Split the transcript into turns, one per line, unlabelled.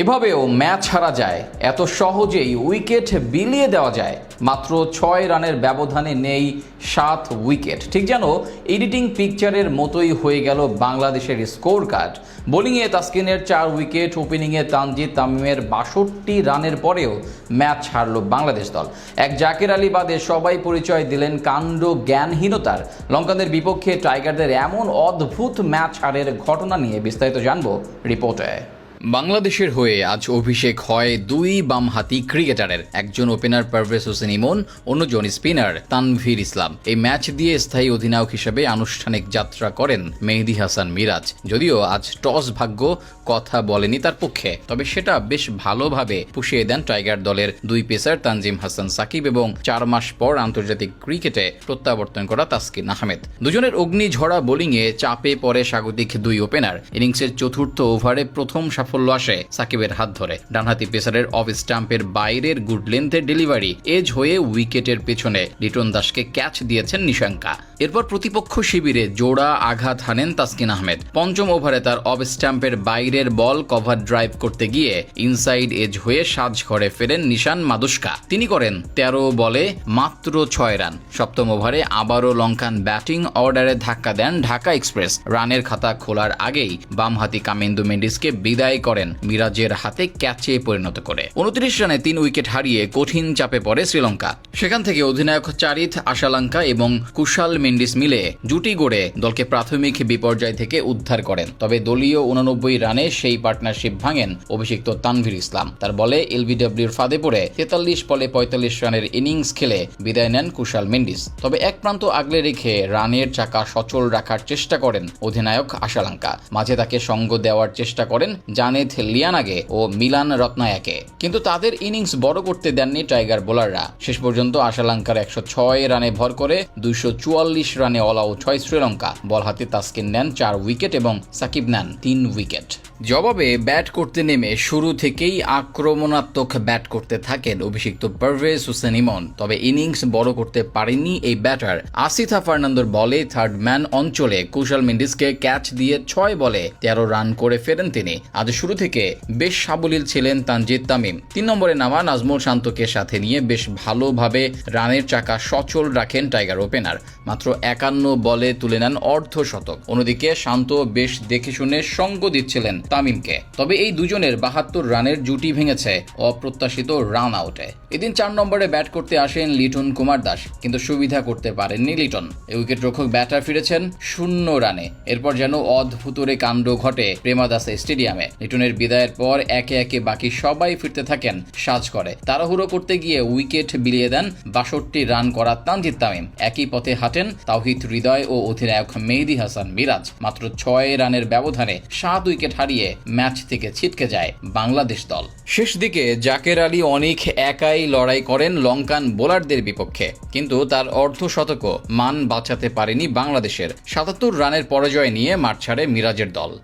এভাবেও ম্যাচ হারা যায়। এত সহজেই উইকেট বিলিয়ে দেওয়া যায়। মাত্র ছয় রানের ব্যবধানে নেই সাত উইকেট। ঠিক যেন এডিটিং পিকচারের মতোই হয়ে গেল বাংলাদেশের স্কোর কার্ড বোলিংয়ে তাসকিনের চার উইকেট, ওপেনিংয়ে তানজিদ তামিমের বাষট্টি রানের পরেও ম্যাচ হারল বাংলাদেশ দল। এক জাকের আলী বাদে সবাই পরিচয় দিলেন কাণ্ড জ্ঞানহীনতার। লঙ্কানদের বিপক্ষে টাইগারদের এমন অদ্ভুত ম্যাচ হারের ঘটনা নিয়ে বিস্তারিত জানব রিপোর্টে। বাংলাদেশের হয়ে আজ অভিষেক হয় দুই বামহাতি ক্রিকেটারের। একজন ওপেনার পারভেজ হোসেন ইমন, অন্যজন স্পিনার তানভীর ইসলাম। এই ম্যাচ দিয়ে স্থায়ী অধিনায়ক হিসেবে আনুষ্ঠানিক যাত্রা করেন মেহেদি হাসান মিরাজ। যদিও আজ টস ভাগ্য কথা বলেনি তার পক্ষে, তবে সেটা বেশ ভালোভাবে পুষিয়ে দেন টাইগার দলের দুই পেসার তানজিম হাসান সাকিব এবং চার মাস পর আন্তর্জাতিক ক্রিকেটে প্রত্যাবর্তন করা তাসকিন আহমেদ। দুজনের অগ্নিঝরা বোলিংয়ে চাপে পড়ে স্বাগতিক দুই ওপেনার। ইনিংসের চতুর্থ ওভারে প্রথম সাফল্য আসে সাকিবের হাত ধরে। ডানহাতি পেসারের অফ স্টাম্পের বাইরের গুড লেন্থের ডেলিভারি এজ হয়ে উইকেটের পেছনে। লিটন দাসকে ক্যাচ দিয়েছেন নিশাঙ্কা। এরপর প্রতিপক্ষ শিবিরে জোড়া আঘাত হানেন তাসকিন আহমেদ। পঞ্চম ওভারে তার অফ স্ট্যাম্পের বাইরের বল কভার ড্রাইভ করতে গিয়ে ইনসাইড এজ হয়ে সাজ ঘরে ফেরেন নিশান মাদুস্কা। তিনি করেন তেরো বলে মাত্র ছয় রান। সপ্তম ওভারে আবারও লঙ্কান ব্যাটিং অর্ডারে ধাক্কা দেন ঢাকা এক্সপ্রেস। রানের খাতা খোলার আগেই বামহাতি কামেন্দু মেন্ডিসকে বিদায় করেন মিরাজের হাতে ক্যাচে পরিণত করে। উনত্রিশ রানে তিন উইকেট হারিয়ে কঠিন চাপে পড়ে শ্রীলঙ্কা। সেখান থেকে অধিনায়ক চারিথ আশালঙ্কা এবং কুশাল মেন্ডিস মিলে জুটি গড়ে দলকে প্রাথমিক বিপর্যয় থেকে উদ্ধার করেন। তবে দলীয় উননব্বই রানে সেই পার্টনারশিপ ভাঙেন অভিষিক্ত তানভীর ইসলাম। তার বলে, এলবিডব্লিউর ফাঁদে পড়ে তেতাল্লিশ বলে পঁয়তাল্লিশ রানের ইনিংস খেলে বিদায় নেন কুশাল মেন্ডিস। তবে এক প্রান্ত আগলে রেখে রানের চাকা সচল রাখার চেষ্টা করেন অধিনায়ক আশালঙ্কা। মাঝে তাকে সঙ্গ দেওয়ার চেষ্টা করেন জানেথ লিয়ানাগে ও মিলান রত্নায়াকে। কিন্তু তাদের ইনিংস বড় করতে দেননি টাইগার বোলাররা। শেষ পর্যন্ত আশালঙ্কার একশো ছয় রানে ভর করে দুইশো চুয়াল্লিশ চুয়াল্লিশ রানে অল আউট হয় শ্রীলঙ্কা। বল হাতে তাস্কিন নেন চার উইকেট এবং সাকিব নেন তিন উইকেট। জবাবে ব্যাট করতে নেমে শুরু থেকেই আক্রমণাত্মক ব্যাট করতে থাকেন অভিষিক্ত পারভেজ হোসেন ইমন। তবে ইনিংস বড় করতে পারেননি এই ব্যাটার। আসিথা ফার্নান্দোর বলে থার্ড ম্যান অঞ্চলে কুশাল মেন্ডিসকে ক্যাচ দিয়ে ছয় বলে তেরো রান করে ফেরেন তিনি। আজ শুরু থেকে বেশ সাবলীল ছিলেন তানজিদ তামিম। তিন নম্বরে নামা নাজমুল শান্তকে সাথে নিয়ে বেশ ভালোভাবে রানের চাকা সচল রাখেন টাইগার ওপেনার। মাত্র একান্ন বলে তুলে নেন অর্ধ শতক। অন্যদিকে শান্ত বেশ দেখে শুনে সঙ্গ দিচ্ছিলেন তামিমকে। তবে এই দুজনের বাহাত্তর রানের জুটি ভেঙেছে, অপ্রত্যাশিত রান আউটে। এদিন চার নম্বরে ব্যাট করতে আসেন লিটন কুমার দাস, কিন্তু সুবিধা করতে পারেননি লিটন। উইকেট রক্ষক ব্যাটার ফিরেছেন শূন্য রানে। এরপর যেন অদ্ভুতরে কাণ্ড ঘটে প্রেমাদাস স্টেডিয়ামে। লিটনের বিদায়ের পর একে একে বাকি সবাই ফিরতে থাকেন সাজ করে তাড়াহুড়ো করতে গিয়ে উইকেট বিলিয়ে দেন বাষট্টি রান করা তানজিদ তামিম। একই পথে হাঁটেন তাওহিদ হৃদয় ও অধিনায়ক মেহেদি হাসান মিরাজ মাত্র ছয় রানের ব্যবধানে সাত উইকেট হারিয়ে ম্যাচ থেকে ছিটকে যায় বাংলাদেশ দল। শেষ দিকে জাকের আলী অনেক একাই লড়াই করেন লঙ্কান বোলারদের বিপক্ষে, কিন্তু তার অর্ধ শতকও মান বাঁচাতে পারেনি বাংলাদেশের সাতাত্তর রানের পরাজয় নিয়ে মাঠ ছাড়ে মিরাজের দল।